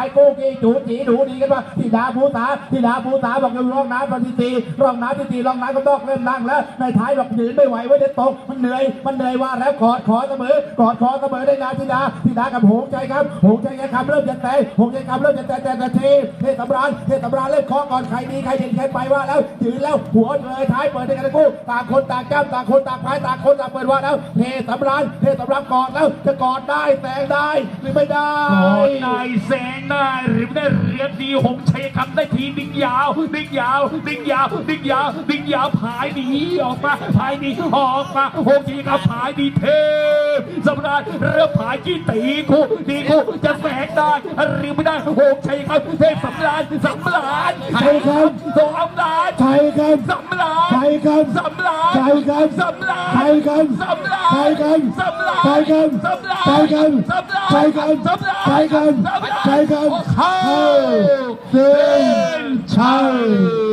ไอ้กูกีจูจีดูดีกันว่าที่ดาภูษาที่ดาภูษาบอกจะร่องน้ำปฏิตีร่องน้ำปฏิตีร่องน้ำก็ต้องเริ่มนั่งแล้ว ในท้ายบอกยืนไม่ไหวไว้เด็ดตกมันเหนื่อยมันเหนื่อยว่าแล้วขอขอเสมอกอดขอเสมอได้นาธิดาธิดากับหงใจครับหงใจครับเริ่มจะแตะหงใจครับเริ่มจะแตะแต่นาทีเทศบาลเทศบาลเริ่มเคาะก่อนใครดีใครเด่นใครไปว่าแล้วยืนแล้วหัวเลยท้ายเปิดได้กันทั้ต่างคนต่างจ้ำต่างคนต่างพายต่างคนต่างเปิดว่าแล้วเทศบาลเทศบาลกอดแล้วจะกอดได้แตงได้หรือไม่ได้ นายแสงนายหรือได้เรียนดีหงชัยคำได้ทีดิ้งยาว ดิ้งยาว ดิ้งยาว ดิ้งยาว ดิ้งยาวผายดีออกมาผายดีออกมาหงชัยคำผายดีเทพสำราญเรือผายที่ตีคู่ตีคู่จะแสงได้หรือได้หงชัยคำเทพสำราญสำราญชัยคำสำราญชัยคำสำราญชัยคำสำราญชัยคำสำราญ tay cân tay cân tay cân tay cân tay cân tay cân tay cân hai tiền trời